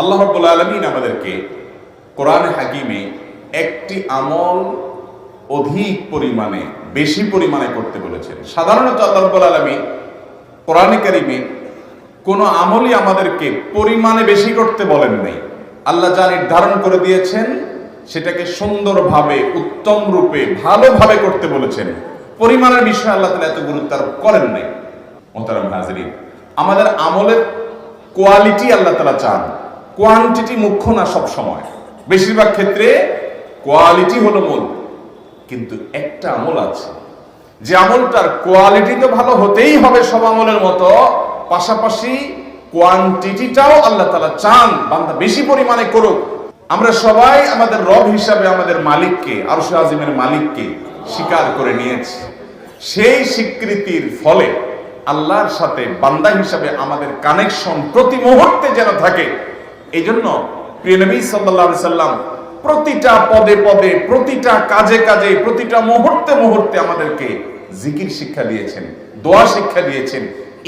আল্লাহ রব্বুল আলমিন আমাদেরকে কোরআন হাকিমে একটি আমল অধিক পরিমাণে, বেশি পরিমাণে করতে বলেছেন। সাধারণত আল্লাহ রব্বুল আলমিন কোরআনে কারিমে কোনো আমলই আমাদেরকে পরিমাণে বেশি করতে বলেন নাই। আল্লাহ যা নির্ধারণ করে দিয়েছেন, সেটাকে সুন্দরভাবে, উত্তম রূপে, ভালোভাবে করতে বলেছেন। পরিমাণের বিষয়ে আল্লাহ তালা এত গুরুত্ব আরোপ করেন নাই। মোহতারাম হাজরিন, আমাদের আমলের কোয়ালিটি আল্লাহ তালা চান। কোয়ান্টিটি মুখ্য না সব সময়। বেশিরভাগ ক্ষেত্রে কোয়ালিটি হলো মূল। কিন্তু একটা আমল আছে। যে আমলটার কোয়ালিটি তো ভালো হতেই হবে সব আমলের মতো, পাশাপাশি কোয়ান্টিটিটাও আল্লাহ তালা চান, বান্দা বেশি পরিমাণে করুক। আমরা সবাই আমাদের রব হিসাবে আমাদের মালিককে, আরশ আজিমের মালিককে স্বীকার করে নিয়েছি। সেই স্বীকৃতির ফলে আল্লাহর সাথে বান্দা হিসাবে আমাদের কানেকশন প্রতি মুহূর্তে যেন থাকে। এই জন্য প্রিয় নবী সাল্লাম প্রতিটা পদে পদে, প্রতিটা কাজে কাজে, প্রতিটা মুহূর্তে মুহূর্তে আমাদেরকে জিকির শিক্ষা দিয়েছেন, দোয়া শিক্ষা দিয়েছেন।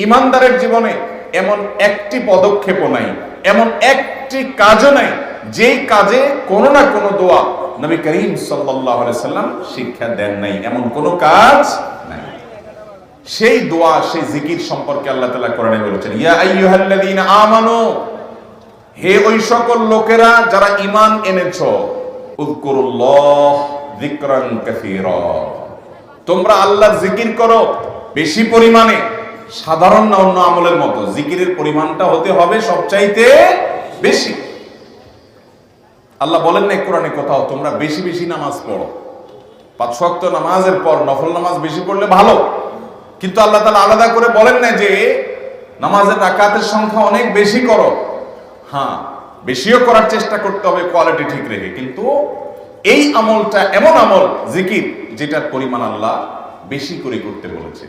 ইমানদারের জীবনে এমন একটি পদক্ষেপও নাই, এমন একটি কাজও নাই, যেই কাজে কোনো না কোনো দোয়া নবী করিম সাল্লাম শিক্ষা দেন নাই, এমন কোনো কাজ নাই। সেই দোয়া, সেই জিকির সম্পর্কে আল্লাহ তাআলা কোরআনে বলেছেন, ইয়া আইয়ুহাল্লাযীনা আমানু হে ওই সকল লোকেরা যারা ইমান এনেছ তোমরা আল্লাহ জিকির করো বেশি পরিমাণে, সাধারণ না অন্য আমলের মতো। জিকিরের পরিমাণটা হতে হবে সবচাইতে বেশি। আল্লাহ বলেন না কোরআনে কোথাও তোমরা বেশি বেশি নামাজ পড়ো। পাঁচ ওয়াক্ত নামাজের পর নফল নামাজ বেশি পড়লে ভালো। কিন্তু আল্লাহ তাআলা আলাদা করে বলেন না যে, নামাজের রাকাতের সংখ্যা অনেক বেশি করো। হ্যাঁ বেশিও করার চেষ্টা করতে হবে কোয়ালিটি ঠিক রেখে। কিন্তু এই আমলটা এমন আমল, জিকির, যেটার পরিমাণ আল্লাহ বেশি করে করতে বলেছে।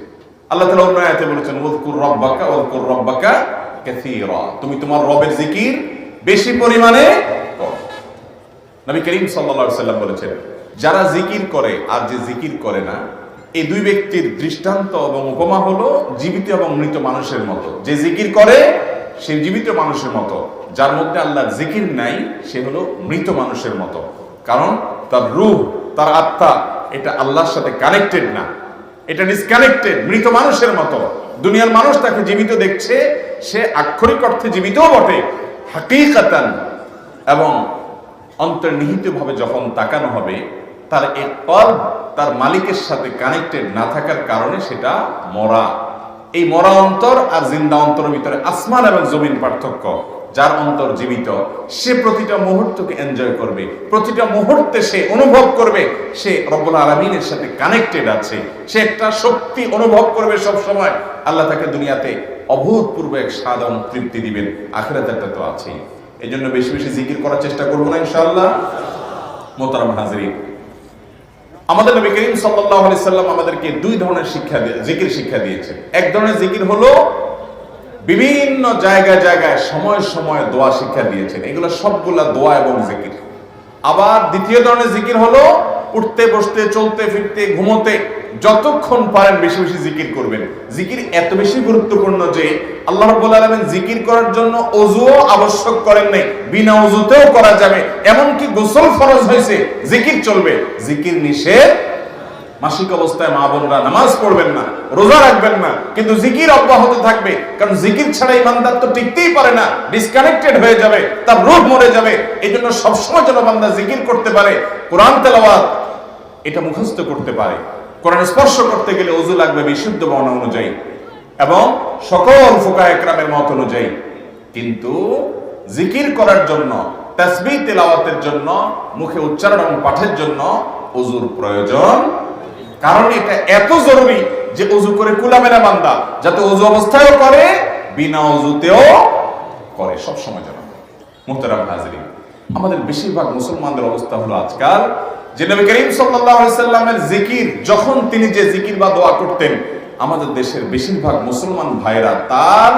আল্লাহ তাআলা অন্য আয়াতে বলেছেন ওয়াজকুর রাব্বাকা ওয়াজকুর রাব্বাকা কাসীরা। তুমি তোমার রবের জিকির বেশি পরিমাণে নবী করিম সাল্লাল্লাহু সাল্লাম বলেছেন, যারা জিকির করে আর যে জিকির করে না এই দুই ব্যক্তির দৃষ্টান্ত এবং উপমা হলো জীবিত এবং মৃত মানুষের মতো। যে জিকির করে, সে জীবিত মানুষের মতো। যার মধ্যে আল্লাহর জিকির নাই, সে হলো মৃত মানুষের মতো। কারণ তার রূহ, তার আত্মা, এটা আল্লাহর সাথে কানেক্টেড না। এটা ডিসকানেক্টেড মৃত মানুষের মতো। দুনিয়ার মানুষ তাকে জীবিত দেখছে, সে আক্ষরিক অর্থে জীবিতও বটে। হাকিকাতান, এবং অন্তর্নিহিত ভাবে যখন তাকানো হবে, তার এক পল তার মালিকের সাথে কানেক্টেড না থাকার কারণে সেটা মরা। এই মরা অন্তর আর জিন্দা অন্তরের ভিতরে আসমান এবং জমিন পার্থক্য। যার অন্তর জীবিত, সে প্রতিটা মুহূর্তকে এনজয় করবে, প্রতিটা মুহূর্তে সে অনুভব করবে, সে রব্বুল আলমিনের সাথে কানেক্টেড আছে, সে একটা শক্তি অনুভব করবে সব সময় আল্লাহ তাকে দুনিয়াতে অভূতপূর্ব এক সাধারণ তৃপ্তি দিবেন, আখেরাতেরটা তো আছেই। এই জন্য বেশি বেশি জিকির করার চেষ্টা করব না, ইনশাআল্লাহ। মোতারাম হাজরিন, আমাদের নবী করিম আলাইহি সাল্লাম আমাদেরকে দুই ধরনের শিক্ষা দিয়ে জিকির শিক্ষা দিয়েছে এক ধরনের জিকির হলো বিভিন্ন জায়গায় জায়গায় সময় সময় দোয়া শিক্ষা দিয়েছেন। এগুলো সবগুলা দোয়া এবং জিকির। আবার দ্বিতীয় ধরনের জিকির হলো, উঠতে, বসতে, চলতে, ফিরতে, ঘুমোতে, যতক্ষণ পারেন বেশি বেশি জিকির করবেন। জিকির এত বেশি গুরুত্বপূর্ণ যে আল্লাহ রাব্বুল আলামিন জিকির করার জন্য অজুও আবশ্যক করেন নাই, বিনা অজুতেও করা যাবে। এমনকি গোসল ফরজ হয়েছে, জিকির চলবে। জিকির নিষেধ মাসিক অবস্থায় মা বোনরা নামাজ পড়বেন না, রোজা রাখবেন না, কিন্তু জিকির অব্যাহত থাকবে। কারণ জিকির ছাড়া এই ইমানদার তো টিকতেই পারে না ডিসকানেক্টেড হয়ে যাবে, তার রূপ মরে যাবে। এই জন্য সবসময় যেন বান্দা জিকির করতে পারে, কোরআন তেলাওয়াত এটা মুখস্থ করতে পারে। কোরআন স্পর্শ করতে গেলে অজু লাগবে বিশুদ্ধ বর্ণ অনুযায়ী এবং সকল ফোকা একরামের মত অনুযায়ী। কিন্তু জিকির করার জন্য, তাসবিহ তেলাওয়াতের জন্য, মুখে উচ্চারণ এবং পাঠের জন্য অজুর প্রয়োজন কারণ এটা এত জরুরি যে অজু করে কুলামেরা বান্দা, যাতে অজু অবস্থায়ও করে, বিনা অজুতেও করে। সব সময় যেন মুহতারাম হাজরিন, আমাদের বেশিরভাগ মুসলমানদের অবস্থা হলো আজকাল যে নবী করিম সাল্লামের জিকির, যখন তিনি যে জিকির বা দোয়া করতেন, আমাদের দেশের বেশিরভাগ মুসলমান ভাইরা তার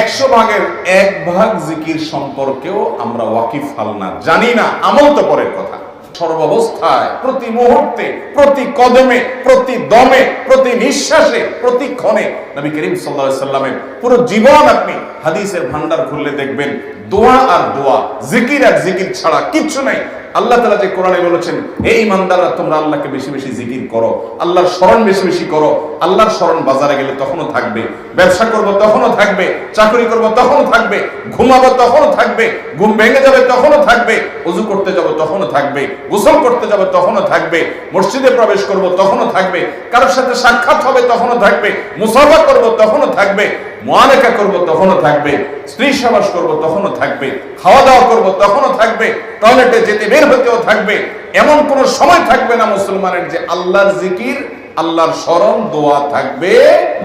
একশো ভাগের এক ভাগ জিকির সম্পর্কেও আমরা ওয়াকিফ হাল না, জানি না, আমল তো পরের কথা। সর্বাবস্থায়, প্রতি মুহূর্তে, প্রতি কদমে, প্রতি দমে, প্রতি নিঃশ্বাসে, প্রতি ক্ষণে নবী করিম সাল্লাল্লাহু সাল্লামের পুরো জীবন আপনি হাদিসের ভান্ডার খুললে দেখবেন দোয়া আর দোয়া, জিকির আর জিকির ছাড়া কিচ্ছু নাই। আল্লাহ তালা যে কোরআনে বলেছেন এই ইমানদাররা তোমরা আল্লাহকে বেশি বেশি জিকির করো আল্লাহর স্মরণ বেশি বেশি করো আল্লাহর স্মরণ বাজারে গেলে তখনও থাকবে ব্যবসা করব তখনও থাকবে চাকরি করব তখনও থাকবে ঘুমাবো তখনও থাকবে ঘুম ভেঙে যাবে তখনও থাকবে উজু করতে যাব তখনও থাকবে গোসল করতে যাব তখনও থাকবে মসজিদে প্রবেশ করব তখনও থাকবে কারোর সাথে সাক্ষাৎ হবে তখনও থাকবে মুসাফা করব তখনও থাকবে মোয়ালেকা করব, তখনও থাকবে। স্ত্রী সবাস করব, তখনও থাকবে। খাওয়া দাওয়া করব, তখনও থাকবে। টয়লেটে যেতে বের হতেও থাকবে। এমন কোন সময় থাকবে না মুসলমানের যে আল্লাহর জিকির, আল্লাহর স্মরণ, দোয়া থাকবে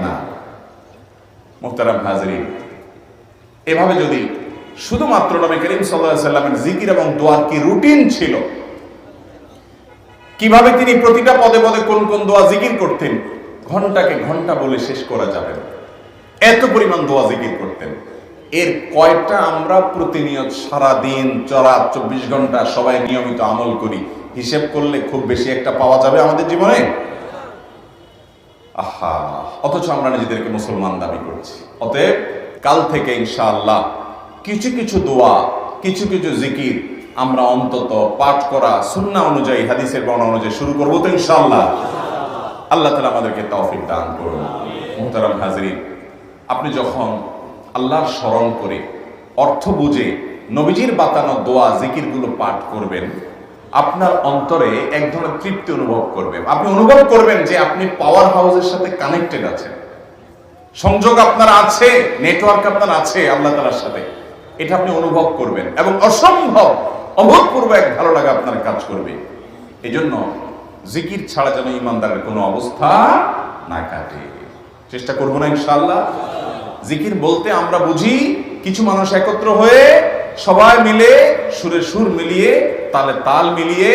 না। মুহতারাম হাজরিন, এভাবে যদি শুধুমাত্র নবী করিম সাল্লাল্লাহু সাল্লামের জিকির এবং দোয়ার কি রুটিন ছিল? কীভাবে তিনি প্রতিটা পদে পদে কোন কোন দোয়া জিকির করতেন? ঘন্টাকে ঘণ্টা বলে শেষ করা যাবে না। এত পরিমাণ দোয়া জিকির করতেন। এর কয়টা আমরা প্রতিনিয়ত সারা দিন চড়া চব্বিশ ঘণ্টা সবাই নিয়মিত আমল করি, হিসেব করলে খুব বেশি একটা পাওয়া যাবে আমাদের জীবনে? আহা, অথচ আমরা নিজেদেরকে মুসলমান দাবি করছি। অতএব কাল থেকে ইনশাআল্লাহ কিছু কিছু দোয়া, কিছু কিছু জিকির আমরা অন্তত পাঠ করা সুন্না অনুযায়ী, হাদিসের বর্ণনা অনুযায়ী শুরু করব তো ইনশাআল্লাহ। আল্লাহ তালা আমাদেরকে তৌফিক দান করুন। মুহতারাম হাজরিন আপনি যখন আল্লাহর স্মরণ করে অর্থ বুঝে নবীজির বাতানো দোয়া, জিকিরগুলো পাঠ করবেন, আপনার অন্তরে এক ধরনের তৃপ্তি অনুভব করবেন আপনি অনুভব করবেন যে আপনি পাওয়ার হাউসের সাথে কানেক্টেড আছেন। সংযোগ আপনার আছে নেটওয়ার্ক আপনার আছে আল্লাহ তালার সাথে। এটা আপনি অনুভব করবেন এবং অসম্ভব, অভূতপূর্ব এক ভালো লাগা আপনার কাজ করবে। এই জন্য জিকির ছাড়া যেন ইমানদারের কোনো অবস্থা না কাটে। চেষ্টা করব না ইনশাল্লাহ জিকির বলতে আমরা বুঝি, কিছু মানুষ একত্র হয়ে সবাই মিলে সুরে সুর মিলিয়ে, তালে তাল মিলিয়ে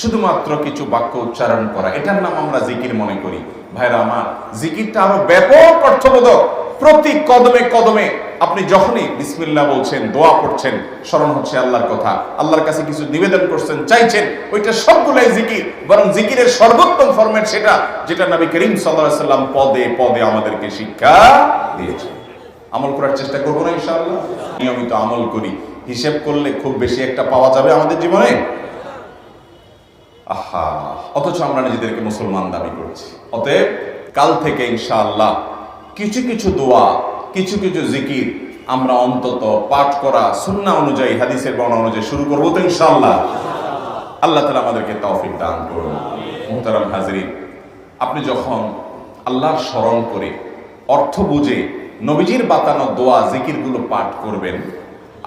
শুধুমাত্র কিছু বাক্য উচ্চারণ করা। এটার নাম আমরা জিকির মনে করি। ভাইরা, আমার জিকিরটা আরও ব্যাপক অর্থবোধক। প্রতি কদমে কদমে আপনি যখনই বিসমিল্লাহ বলছেন, দোয়া পড়ছেন, স্মরণ হচ্ছে আল্লাহর কথা। আল্লাহর কাছে কিছু নিবেদন করছেন, চাইছেন, ওইটা সবগুলাই জিকির, বরং জিকিরের সর্বোত্তম ফরম্যাট সেটা যেটা নবী করিম সাল্লাম পদে পদে আমাদেরকে শিক্ষা দিয়েছে আমল করার চেষ্টা করব না ইনশাআল্লাহ। নিয়মিত আমল করি। হিসেব করলে খুব বেশি একটা পাওয়া যাবে আমাদের জীবনে। আহা, অথচ আমরা নিজেদেরকে মুসলমান দাবি করছি। অতএব কাল থেকে ইনশাআল্লাহ কিছু কিছু দোয়া, কিছু কিছু জিকির আমরা অন্তত পাঠ করা সুন্না অনুযায়ী, হাদিসের বর্ণনা অনুযায়ী শুরু করব তো ইনশাআল্লাহ। আল্লাহ তালা আমাদেরকে তৌফিক দান করুন। মুহতারাম হাজরিন, আপনি যখন আল্লাহর স্মরণ করে অর্থ বুঝে নবীজির বাতানো দোয়া, জিকিরগুলো পাঠ করবেন,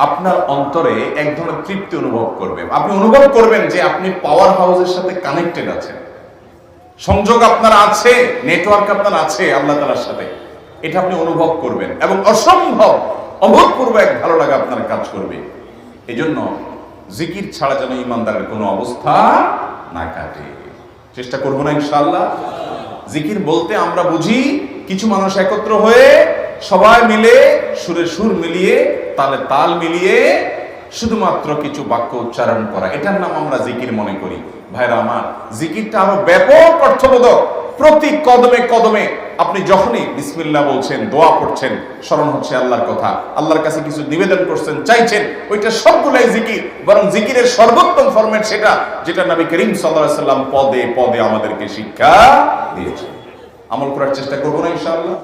আপনার অন্তরে এক ধরনের তৃপ্তি অনুভব করবেন আপনি অনুভব করবেন যে আপনি পাওয়ার হাউসের সাথে কানেক্টেড আছেন। সংযোগ আপনার আছে নেটওয়ার্ক আপনার আছে, আল্লাহ তালার সাথে। এটা আপনি অনুভব করবেন এবং অসম্ভব অভূতপূর্ব এক ভালো লাগা আপনার কাজ করবে। এই জন্য জিকির ছাড়া যেন ইমানদারের কোনো অবস্থা না কাটে। চেষ্টা করব না ইনশাল্লাহ জিকির বলতে আমরা বুঝি, কিছু মানুষ একত্র হয়ে সবাই মিলে সুরে সুর মিলিয়ে, তালে তাল মিলিয়ে শুধুমাত্র কিছু বাক্য উচ্চারণ করা। এটার নাম আমরা জিকির মনে করি। ভাইরা আমার, জিকিরটা আরও ব্যাপক অর্থবোধক। প্রতি কদমে কদমে আপনি যখনই বিসমিল্লা বলছেন, দোয়া করছেন, স্মরণ হচ্ছে আল্লাহর কথা। আল্লাহর কাছে কিছু নিবেদন করছেন, চাইছেন, ওইটা সবগুলাই জিকির। বরং জিকিরের সর্বোত্তম ফরম্যাট সেটা, যেটা নবী করিম সাল্লাম পদে পদে আমাদেরকে শিক্ষা দিয়েছে আমল করার চেষ্টা করব না ইনশাআল্লাহ।